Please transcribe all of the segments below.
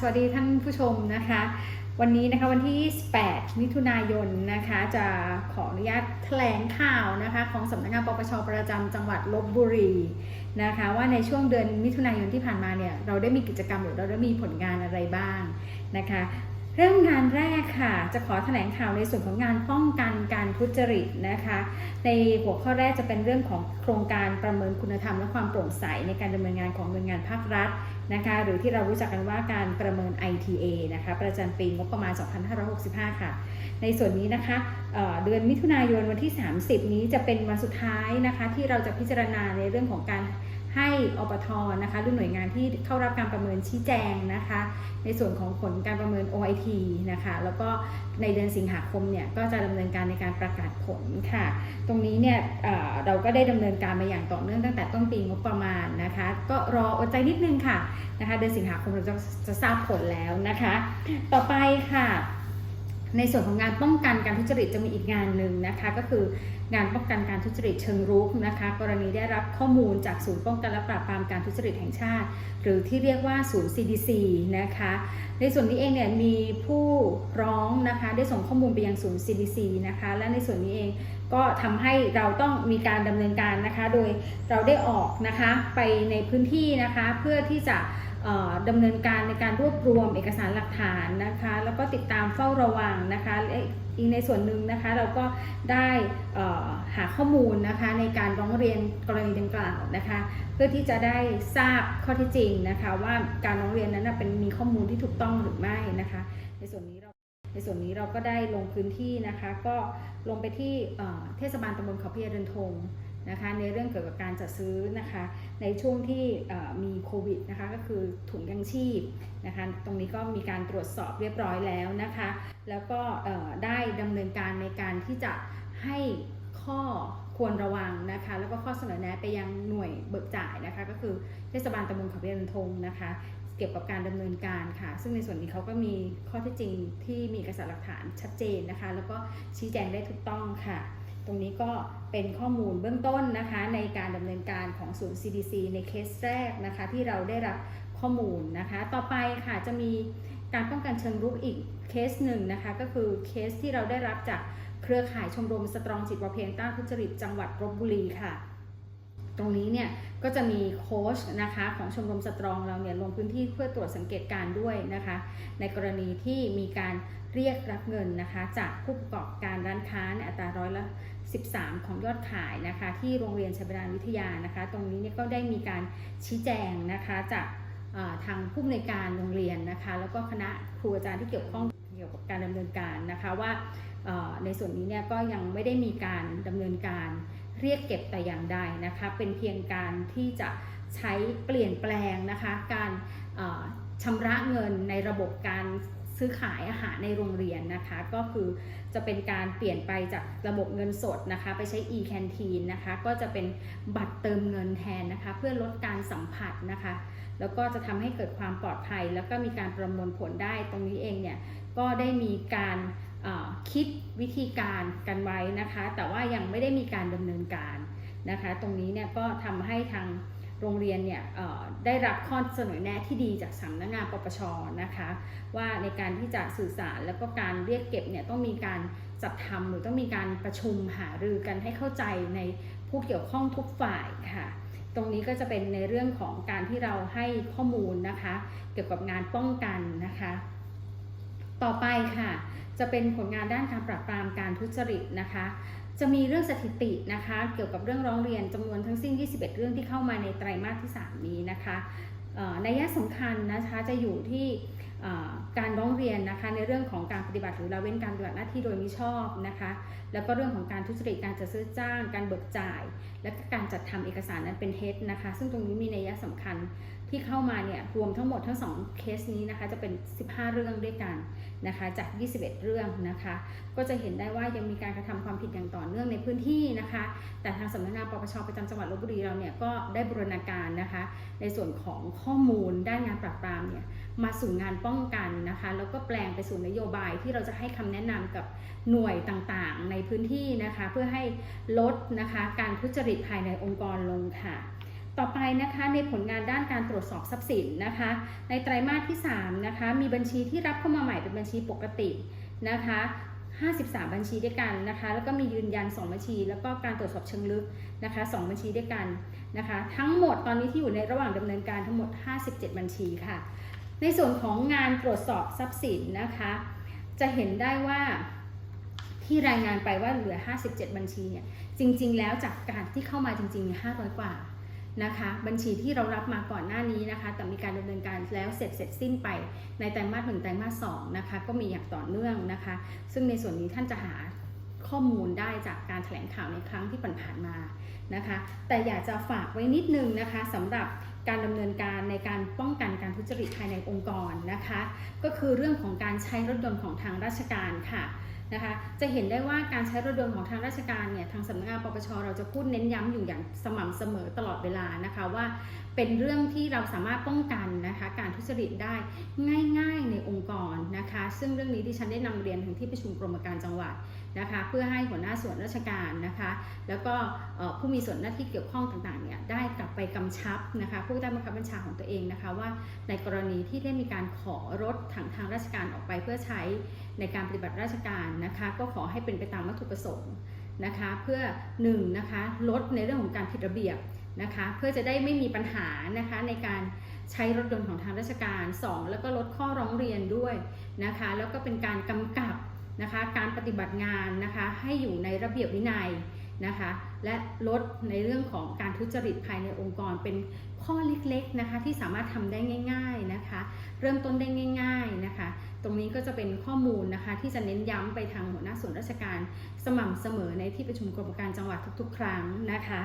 สวัสดีท่านผู้ชมนะคะ วันนี้นะคะวันที่ 28 มิถุนายนนะคะจะขออนุญาตแถลงข่าวนะคะของสำนักงานปปชประจำจังหวัดลบบุรีนะคะว่าในช่วงเดือนมิถุนายนที่ผ่านมาเนี่ยเราได้มีกิจกรรมหรือเราได้มีผลงานอะไรบ้างนะคะ เริ่มงานแรกค่ะ จะขอแถลงข่าวในส่วนของงานป้องกันการทุจริตนะคะ ในหัวข้อแรกจะเป็นเรื่องของโครงการประเมินคุณธรรมและความโปร่งใสในการดำเนินงานของหน่วยงานภาครัฐนะคะ หรือที่เรารู้จักกันว่าการประเมิน ITA นะคะ ประจำปีงบประมาณ 2565 ค่ะ ในส่วนนี้นะคะเเดือนมิถุนายนวันที่ 30 นี้จะเป็นวันสุดท้ายนะคะ ที่เราจะพิจารณาในเรื่องของการ ให้อปทนะคะหรือหน่วยงานที่เข้ารับการประเมินชี้แจงนะคะ ในส่วนของผลการประเมิน OIT นะคะแล้วก็ในเดือนสิงหาคมเนี่ยก็จะดำเนินการในการประกาศผลค่ะ ตรงนี้เนี่ยเเราก็ได้ดำเนินการมาอย่างต่อเนื่องตั้งแต่ต้นปีงบประมาณนะคะ ก็รออดใจนิดนึงค่ะนะคะ เดือนสิงหาคมเราจะจะทราบผลแล้วนะคะ ต่อไปค่ะ ในส่วนของงานป้องกันการทุจริตจะมีอีกงานหนึ่งนะคะ ก็คืองานป้องกันการทุจริตเชิงรุกนะคะ กรณีได้รับข้อมูลจากศูนย์ป้องกันและปราบปรามการทุจริตแห่งชาติ หรือที่เรียกว่าศูนย์ CDC นะคะ ในส่วนนี้เองเนี่ยมีผู้ร้องนะคะได้ส่งข้อมูลไปยังศูนย์ CDC นะคะ และในส่วนนี้เองก็ทำให้เราต้องมีการดำเนินการนะคะ โดยเราได้ออกนะคะไปในพื้นที่นะคะเพื่อที่จะ ดำเนินการในการรวบรวมเอกสารหลักฐานนะคะ แล้วก็ติดตามเฝ้าระวังนะคะและอีกในส่วนหนึ่งนะคะเราก็ได้หาข้อมูลนะคะในการร้องเรียนกรณีดังกล่าวนะคะ เพื่อที่จะได้ทราบข้อเที่จริงนะคะว่าการร้องเรียนนั้นเป็นมีข้อมูลที่ถูกต้องหรือไม่นะคะ ในส่วนนี้เราในส่วนนี้เราก็ได้ลงพื้นที่นะคะ ก็ลงไปที่เทศบาลตำบลเขาเพระยาเดินทง นะคะในเรื่องเกี่ยวกับการจัดซื้อนะคะในช่วงที่มีโควิดนะคะก็คือถุงยังชีพนะคะตรงนี้ก็มีการตรวจสอบเรียบร้อยแล้วนะคะแล้วก็ได้ดำเนินการในการที่จะให้ข้อควรระวังนะคะแล้วก็ข้อเสนอแนะไปยังหน่วยเบิกจ่ายนะคะก็คือเทศบาลตำบลเขาพระยนทงนะคะเกี่ยวกับการดำเนินการค่ะ ซึ่งในส่วนนี้เขาก็มีข้อเท็จจริงที่มีเอกสารหลักฐานชัดเจนนะคะ แล้วก็ชี้แจงได้ถูกต้องค่ะ ตรงนี้ก็เป็นข้อมูลเบื้องต้นนะคะในการดำเนินการของศูนย์ CDC ในเคสแรกนะคะที่เราได้รับข้อมูลนะคะ ต่อไปค่ะจะมีการป้องกันเชิงรุกอีกเคสหนึ่งนะคะก็คือเคสที่เราได้รับจากเครือข่ายชมรมสตรองจิตวเพลงต้านทุจริตจังหวัดลบบุรีค่ะ ตรงนี้เนี่ยก็จะมีโค้ชนะคะของชมรมสตรองเราเนี่ยลงพื้นที่เพื่อตรวจสังเกตการ์ด้วยนะคะ ในกรณีที่มีการเรียกรับเงินนะคะ จากผู้ประกอบการร้านค้าในอัตราร้อยละ 13 ของยอดขายนะคะ ที่โรงเรียนชัยบาดาลวิทยานะคะ ตรงนี้เนี่ยก็ได้มีการชี้แจงนะคะจากทางผู้อำนวยการโรงเรียนนะคะ แล้วก็คณะครูอาจารย์ที่เกี่ยวข้องเกี่ยวกับการดำเนินการนะคะว่าในส่วนนี้เนี่ยก็ยังไม่ได้มีการดำเนินการ เรียกเก็บแต่อย่างใดนะคะ เป็นเพียงการที่จะใช้เปลี่ยนแปลงนะคะ การชำระเงินในระบบการซื้อขายอาหารในโรงเรียนนะคะ ก็คือจะเป็นการเปลี่ยนไปจากระบบเงินสดนะคะ ไปใช้ e-canteen นะคะ ก็จะเป็นบัตรเติมเงินแทนนะคะ เพื่อลดการสัมผัสนะคะ แล้วก็จะทำให้เกิดความปลอดภัย แล้วก็มีการประมวลผลได้ตรงนี้เองเนี่ยก็ได้มีการ คิดวิธีการกันไว้นะคะ แต่ว่ายังไม่ได้มีการดำเนินการนะคะ ตรงนี้เนี่ยก็ทำให้ทางโรงเรียนเนี่ยได้รับข้อเสนอแนะที่ดีจากสำนักงานปปชนะคะ ว่าในการที่จะสื่อสารแล้วก็การเรียกเก็บเนี่ยต้องมีการจัดทำหรือต้องมีการประชุมหารือกันให้เข้าใจในผู้เกี่ยวข้องทุกฝ่ายค่ะ ตรงนี้ก็จะเป็นในเรื่องของการที่เราให้ข้อมูลนะคะ เกี่ยวกับงานป้องกันนะคะ ต่อไปค่ะ จะเป็นผลงานด้านการปราบปรามการทุจริตนะคะ จะมีเรื่องสถิตินะคะ เกี่ยวกับเรื่องร้องเรียนจำนวนทั้งสิ้น 21 เรื่องที่เข้ามาในไตรมาสที่ 3 นี้นะคะในัยยะสำคัญนะคะจะอยู่ที่ การร้องเรียนนะคะในเรื่องของการปฏิบัติหรือละเว้นการปฏิบัติหน้าที่โดยมิชอบนะคะแล้วก็เรื่องของการทุจริตการจัดซื้อจ้าง การเบิกจ่าย และก็การจัดทำเอกสารนั้นเป็นเท็จนะคะ ซึ่งตรงนี้มีนัยยะสำคัญที่เข้ามาเนี่ยรวมทั้งหมดทั้ง 2 เคสนี้นะคะจะเป็น 15 เรื่องด้วยกันนะคะจาก 21 เรื่องนะคะ ก็จะเห็นได้ว่ายังมีการกระทำความผิดอย่างต่อเนื่องในพื้นที่นะคะ แต่ทางสำนักงานปปชประจำจังหวัดลบบุรีเราเนี่ยก็ได้บูรณาการนะคะ ในส่วนของข้อมูลด้านงานปราบปรามเนี่ยมาสู่งานป้อง้องกันนะคะ แล้วก็แปลงไปสู่นโยบายที่เราจะให้คำแนะนำกับหน่วยต่างๆ ในพื้นที่นะคะ เพื่อให้ลดนะคะการทุจริตภายในองค์กรลงค่ะต่อไปนะคะในผลงานด้านการตรวจสอบทรัพย์สินนะคะ ในไตรมาสที่3นะคะมีบัญชีที่รับเข้ามาใหม่เป็นบัญชีปกตินะคะ 53 บัญชีด้วยกันนะคะ แล้วก็มียืนยัน 2 บัญชี แล้วก็การตรวจสอบเชิงลึกนะคะ 2 บัญชีด้วยกันนะคะ ทั้งหมดตอนนี้ที่อยู่ในระหว่างดำเนินการทั้งหมด 57 บัญชีค่ะ ในส่วนของงานตรวจสอบทรัพย์สินนะคะ จะเห็นได้ว่าที่รายงานไปว่าเหลือ 57 บัญชีเนี่ยจริง ๆ แล้วจากการที่เข้ามาจริงๆเนี่ย500 กว่านะคะบัญชีที่เรารับมาก่อนหน้านี้นะคะ แต่มีการดำเนินการแล้วเสร็จเสร็จสิ้นไปในไตรมาสหนึ่งไตรมาสสองนะคะก็มีอย่างต่อเนื่องนะคะ ซึ่งในส่วนนี้ท่านจะหาข้อมูลได้จากการแถลงข่าวในครั้งที่ผ่านๆมานะคะ แต่อยากจะฝากไว้นิดนึงนะคะสำหรับ การดำเนินการในการป้องกันการทุจริตภายในองค์กรนะคะ ก็คือเรื่องของการใช้รถยนต์ของทางราชการค่ะนะคะจะเห็นได้ว่าการใช้รถยนต์ของทางราชการเนี่ยทางสำนักงานปปชเราจะพูดเน้นย้ำอยู่อย่างสม่ำเสมอตลอดเวลานะคะว่าเป็นเรื่องที่เราสามารถป้องกันนะคะการทุจริตได้ง่ายๆในองค์กรนะคะซึ่งเรื่องนี้ที่ฉันได้นำเรียนถึงที่ประชุมกรมการจังหวัดนะคะเพื่อให้หัวหน้าส่วนราชการนะคะแล้วก็ผู้มีส่วนหน้าที่เกี่ยวข้องต่างๆเนี่ยได้ ไปกำชับนะคะผู้ใต้บังคับบัญชาของตัวเองนะคะว่าในกรณีที่ได้มีการขอรถทางทางราชการออกไปเพื่อใช้ในการปฏิบัติราชการนะคะ ก็ขอให้เป็นไปตามวัตถุประสงค์นะคะเพื่อ1นะคะลดในเรื่องของการผิดระเบียบนะคะเพื่อจะได้ไม่มีปัญหานะคะในการใช้รถยนต์ของทางราชการ 2 แล้วก็ลดข้อร้องเรียนด้วยนะคะแล้วก็เป็นการกำกับนะคะการปฏิบัติงานนะคะให้อยู่ในระเบียบวินัยนะคะ และลดในเรื่องของการทุจริตภายในองค์กรเป็นข้อเล็กๆนะคะที่สามารถทำได้ง่าย ๆนะคะ เริ่มต้นได้ง่าย ๆนะคะ ตรงนี้ก็จะเป็นข้อมูลนะคะที่จะเน้นย้ำไปทางหัวหน้าส่วนราชการสม่ำเสมอในที่ประชุมกรมการจังหวัดทุก ๆ ครั้งนะคะ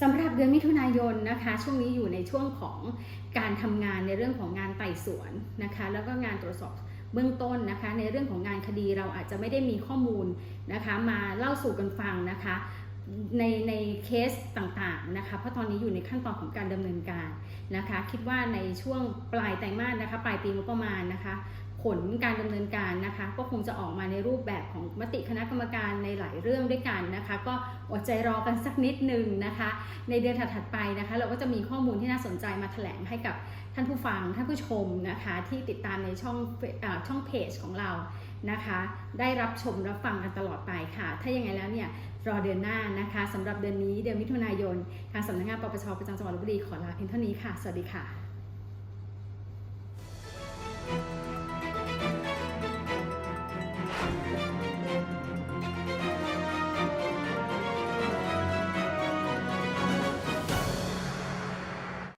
สำหรับเดือนมิถุนายนนะคะ ช่วงนี้อยู่ในช่วงของการทำงานในเรื่องของงานไต่สวนนะคะ แล้วก็งานตรวจสอบ เบื้องต้นนะคะ ในเรื่องของงานคดีเราอาจจะไม่ได้มีข้อมูลนะคะ มาเล่าสู่กันฟังนะคะในในเคสต่างๆนะคะ เพราะตอนนี้อยู่ในขั้นตอนของการดำเนินการนะคะ คิดว่าในช่วงปลายไตรมาสนะคะ ปลายปีงบประมาณนะคะ ผลการดำเนินการนะคะ ก็คงจะออกมาในรูปแบบของมติคณะกรรมการในหลายเรื่องด้วยกันนะคะ ก็อดใจรอกันสักนิดหนึ่งนะคะ ในเดือนถัดๆไปนะคะ เราก็จะมีข้อมูลที่น่าสนใจมาแถลงให้กับท่านผู้ฟังท่านผู้ชมนะคะ ที่ติดตามในช่องเอ่อช่องเพจของเรานะคะ ได้รับชมรับฟังกันตลอดไปค่ะ ถ้ายังไงแล้วเนี่ยรอเดือนหน้านะคะสำหรับเดือนนี้เดือนมิถุนายนทางสำนักงานปปชประจำจังหวัดลบบุรีขอลาเพียงเท่านี้ค่ะ สวัสดีค่ะ